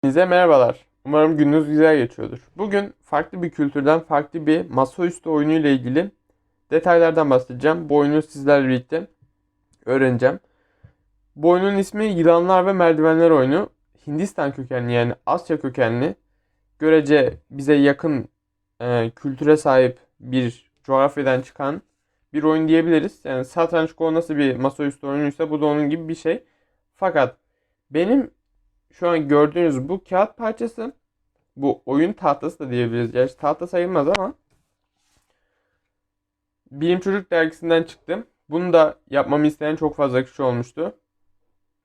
Hepinize merhabalar. Umarım gününüz güzel geçiyordur. Bugün farklı bir kültürden farklı bir masaüstü oyunu ile ilgili detaylardan bahsedeceğim. Bu oyunu sizlerle birlikte öğreneceğim. Bu oyunun ismi Yılanlar ve Merdivenler oyunu. Hindistan kökenli yani Asya kökenli. Görece bize yakın e, kültüre sahip bir coğrafyadan çıkan bir oyun diyebiliriz. Yani satranç Go nasıl bir masaüstü oyunuysa bu da onun gibi bir şey. Fakat benim şu an gördüğünüz bu kağıt parçası bu oyun tahtası da diyebiliriz. Gerçi tahta sayılmaz ama Bilim Çocuk dergisinden çıktım. Bunu da yapmamı isteyen çok fazla kişi olmuştu.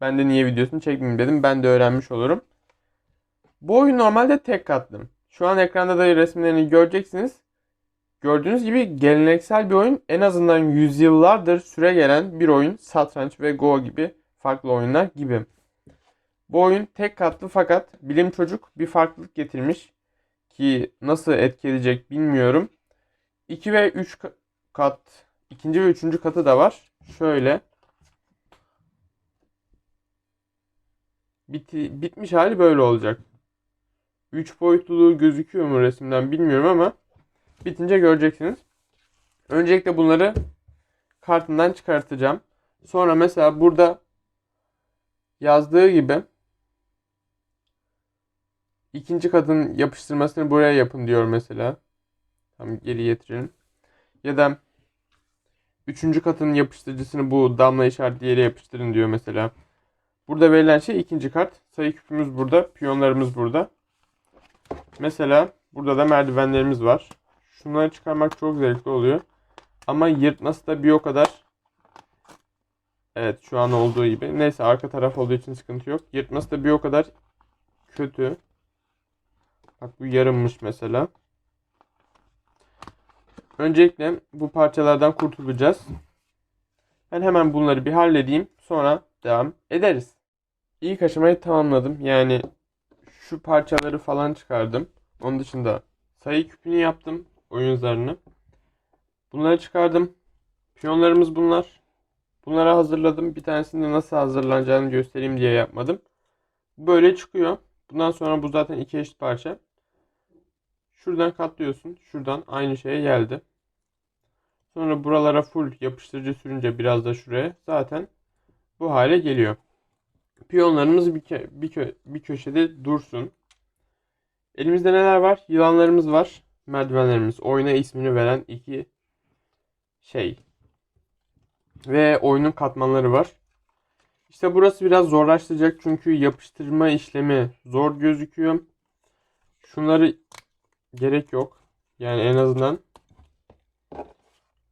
Ben de niye videosunu çekmeyeyim dedim. Ben de öğrenmiş olurum. Bu oyun normalde tek katlı. Şu an ekranda da resimlerini göreceksiniz. Gördüğünüz gibi geleneksel bir oyun. En azından yüzyıllardır süre gelen bir oyun. Satranç ve Go gibi farklı oyunlar gibi. Bu oyun tek katlı fakat bilim çocuk bir farklılık getirmiş ki nasıl etkileyecek bilmiyorum. 2 ve 3 kat, ikinci ve üçüncü katı da var. Şöyle Biti, bitmiş hali böyle olacak. 3 boyutluluğu gözüküyor mu resimden bilmiyorum ama bitince göreceksiniz. Öncelikle bunları kartından çıkartacağım. Sonra mesela burada yazdığı gibi ikinci katın yapıştırmasını buraya yapın diyor mesela. Tam geri getirelim. Ya da üçüncü katın yapıştırıcısını bu damla işareti yere yapıştırın diyor mesela. Burada verilen şey ikinci kart. Sayı küpümüz burada. Piyonlarımız burada. Mesela burada da merdivenlerimiz var. Şunları çıkarmak çok zevkli oluyor. Ama yırtması da bir o kadar Evet şu an olduğu gibi. Neyse arka taraf olduğu için sıkıntı yok. Yırtması da bir o kadar kötü. Bak bu yarımmış mesela. Öncelikle bu parçalardan kurtulacağız. Ben hemen bunları bir halledeyim. Sonra devam ederiz. İlk aşamayı tamamladım. Yani şu parçaları falan çıkardım. Onun dışında sayı küpünü yaptım. Oyun zarını. Bunları çıkardım. Piyonlarımız bunlar. Bunları hazırladım. Bir tanesini de nasıl hazırlanacağını göstereyim diye yapmadım. Böyle çıkıyor. Bundan sonra bu zaten iki eşit parça. Şuradan katlıyorsun. Şuradan aynı şeye geldi. Sonra buralara full yapıştırıcı sürünce biraz da şuraya zaten bu hale geliyor. Piyonlarımız bir, kö bir, kö bir köşede dursun. Elimizde neler var? Yılanlarımız var. Merdivenlerimiz. Oyuna ismini veren iki şey. Ve oyunun katmanları var. İşte burası biraz zorlaştıracak çünkü yapıştırma işlemi zor gözüküyor. Şunları gerek yok. Yani en azından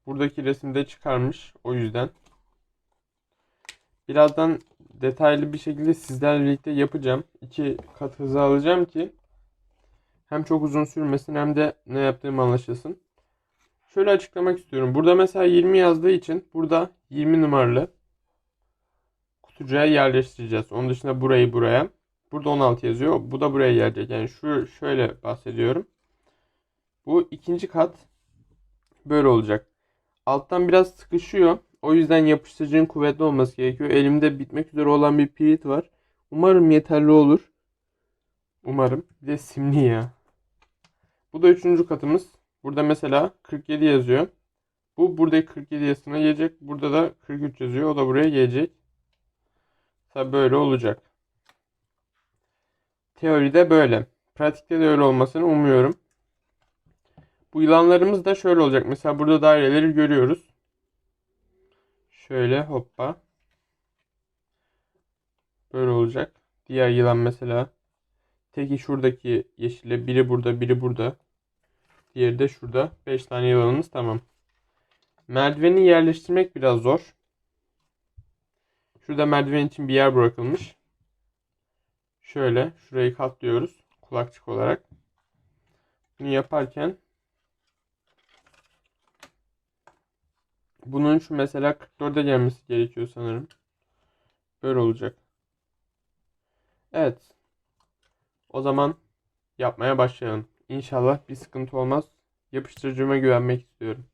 buradaki resimde çıkarmış. O yüzden. Birazdan detaylı bir şekilde sizlerle birlikte yapacağım. İki kat hızı alacağım ki hem çok uzun sürmesin hem de ne yaptığım anlaşılsın. Şöyle açıklamak istiyorum. Burada mesela 20 yazdığı için burada 20 numaralı kutucuğa yerleştireceğiz. Onun dışında burayı buraya. Burada 16 yazıyor. Bu da buraya gelecek. Yani şu şöyle bahsediyorum. Bu ikinci kat böyle olacak. Alttan biraz sıkışıyor. O yüzden yapıştırıcının kuvvetli olması gerekiyor. Elimde bitmek üzere olan bir pirit var. Umarım yeterli olur. Umarım. Bir de simli ya. Bu da üçüncü katımız. Burada mesela 47 yazıyor. Bu burada 47 yazısına gelecek. Burada da 43 yazıyor. O da buraya gelecek. Tabi böyle olacak. Teoride böyle. Pratikte de öyle olmasını umuyorum. Bu yılanlarımız da şöyle olacak. Mesela burada daireleri görüyoruz. Şöyle hoppa. Böyle olacak. Diğer yılan mesela. Teki şuradaki yeşille. Biri burada, biri burada. Diğeri de şurada. 5 tane yılanımız tamam. Merdiveni yerleştirmek biraz zor. Şurada merdiven için bir yer bırakılmış. Şöyle şurayı katlıyoruz kulakçık olarak. Bunu yaparken bunun şu mesela 44'e gelmesi gerekiyor sanırım. Böyle olacak. Evet. O zaman yapmaya başlayalım. İnşallah bir sıkıntı olmaz. Yapıştırıcıma güvenmek istiyorum.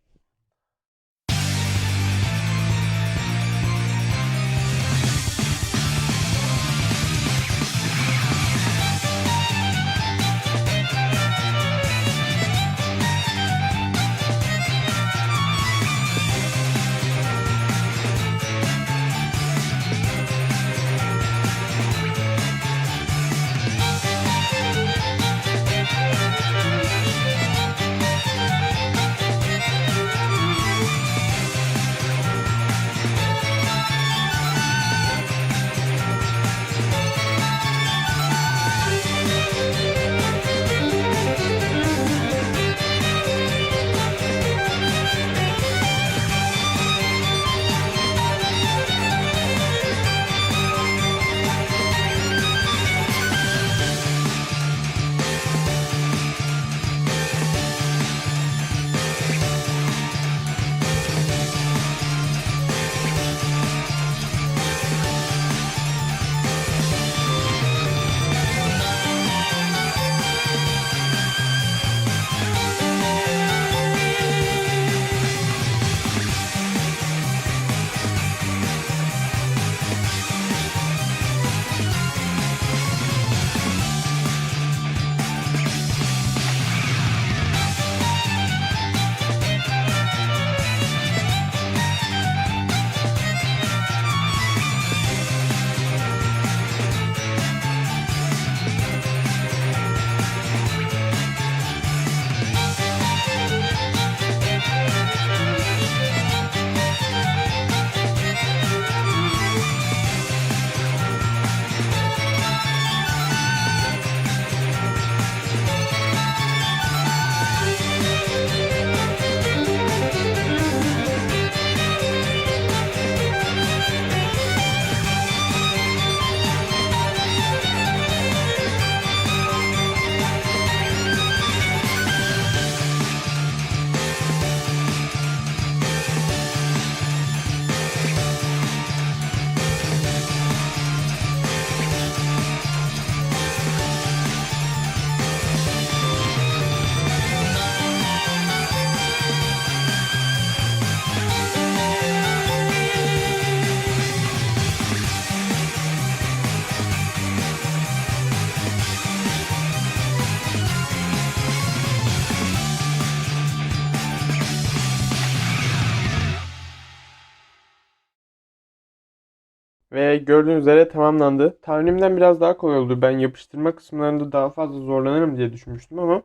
Ve gördüğünüz üzere tamamlandı. Tahminimden biraz daha kolay oldu. Ben yapıştırma kısımlarında daha fazla zorlanırım diye düşünmüştüm ama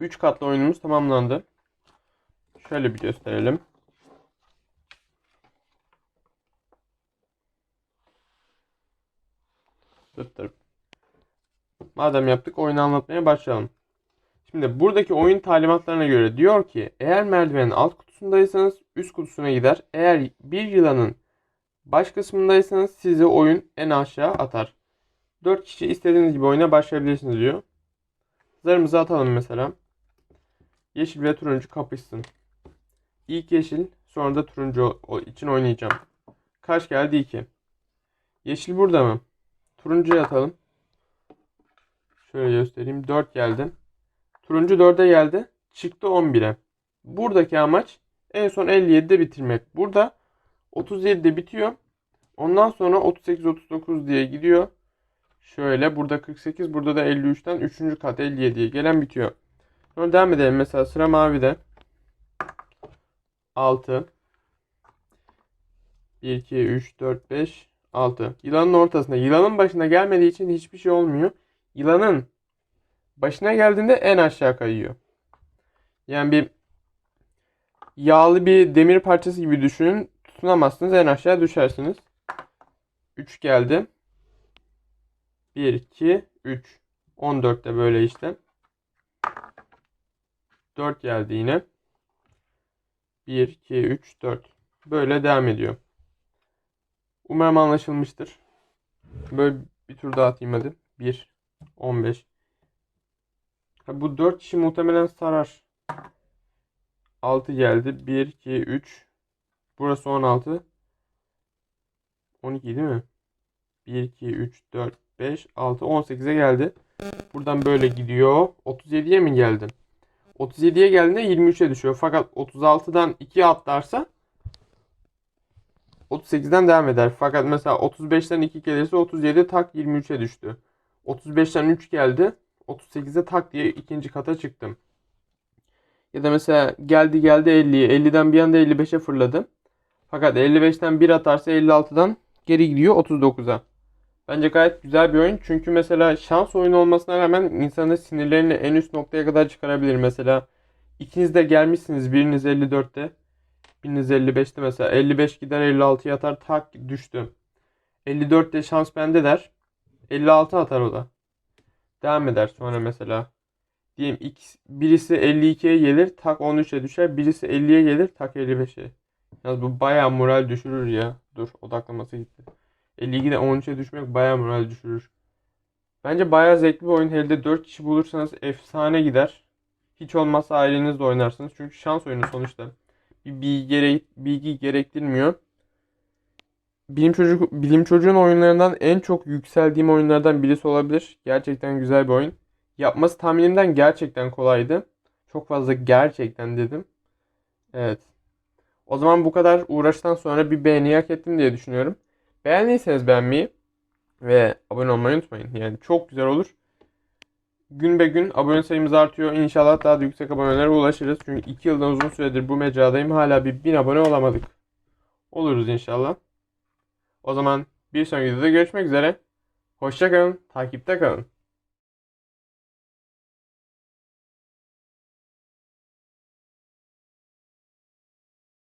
3 katlı oyunumuz tamamlandı. Şöyle bir gösterelim. Tıttır. Madem yaptık oyunu anlatmaya başlayalım. Şimdi buradaki oyun talimatlarına göre diyor ki eğer merdivenin alt kutusundaysanız üst kutusuna gider. Eğer bir yılanın baş kısmındaysanız sizi oyun en aşağı atar. 4 kişi istediğiniz gibi oyuna başlayabilirsiniz diyor. Zarımızı atalım mesela. Yeşil ve turuncu kapışsın. İlk yeşil sonra da turuncu için oynayacağım. Kaç geldi? 2. Yeşil burada mı? Turuncuya atalım. Şöyle göstereyim. 4 geldi. Turuncu 4'e geldi. Çıktı 11'e. Buradaki amaç en son 57'de bitirmek. Burada 37'de bitiyor. Ondan sonra 38-39 diye gidiyor. Şöyle burada 48 burada da 53'ten 3. kat 57'ye gelen bitiyor. Sonra devam edelim. Mesela sıra mavide. 6 1, 2, 3, 4, 5, 6. Yılanın ortasında. Yılanın başına gelmediği için hiçbir şey olmuyor. Yılanın başına geldiğinde en aşağı kayıyor. Yani bir yağlı bir demir parçası gibi düşünün. Tutunamazsınız en aşağı düşersiniz. 3 geldi. 1, 2, 3. 14 de böyle işte. 4 geldi yine. 1, 2, 3, 4. Böyle devam ediyor. Umarım anlaşılmıştır. Böyle bir tur daha atayım hadi. 1, 15. Ha, bu 4 kişi muhtemelen sarar. 6 geldi. 1, 2, 3. Burası 16. 12 değil mi? 1, 2, 3, 4, 5, 6, 18'e geldi. Buradan böyle gidiyor. 37'ye mi geldi? 37'ye geldiğinde 23'e düşüyor. Fakat 36'dan 2 atlarsa 38'den devam eder. Fakat mesela 35'ten 2 gelirse 37 tak 23'e düştü. 35'ten 3 geldi. 38'e tak diye ikinci kata çıktım. Ya da mesela geldi geldi 50'ye. 50'den bir anda 55'e fırladı. Fakat 55'ten 1 atarsa 56'dan geri gidiyor 39'a. Bence gayet güzel bir oyun. Çünkü mesela şans oyunu olmasına rağmen insanın sinirlerini en üst noktaya kadar çıkarabilir. Mesela ikiniz de gelmişsiniz. Biriniz 54'te. Biriniz 55'te mesela. 55 gider 56'ya atar tak düştü. 54'te şans bende der. 56 atar o da. Devam eder sonra mesela. Diyelim birisi 52'ye gelir tak 13'e düşer. Birisi 50'ye gelir tak 55'e. Yalnız bu bayağı moral düşürür ya. Dur odaklaması gitti. 52'de 13'e düşmek bayağı moral düşürür. Bence bayağı zevkli bir oyun. Hele de 4 kişi bulursanız efsane gider. Hiç olmazsa ailenizle oynarsınız. Çünkü şans oyunu sonuçta. Bir bilgi, gere bilgi gerektirmiyor. Bilim çocuk bilim çocuğun oyunlarından en çok yükseldiğim oyunlardan birisi olabilir. Gerçekten güzel bir oyun. Yapması tahminimden gerçekten kolaydı. Çok fazla gerçekten dedim. Evet. O zaman bu kadar uğraştan sonra bir beğeni hak ettim diye düşünüyorum. Beğendiyseniz beğenmeyi ve abone olmayı unutmayın. Yani çok güzel olur. Gün be gün abone sayımız artıyor. İnşallah daha da yüksek abonelere ulaşırız. Çünkü 2 yıldan uzun süredir bu mecradayım. Hala bir 1000 abone olamadık. Oluruz inşallah. O zaman bir sonraki videoda görüşmek üzere. Hoşçakalın. Takipte kalın.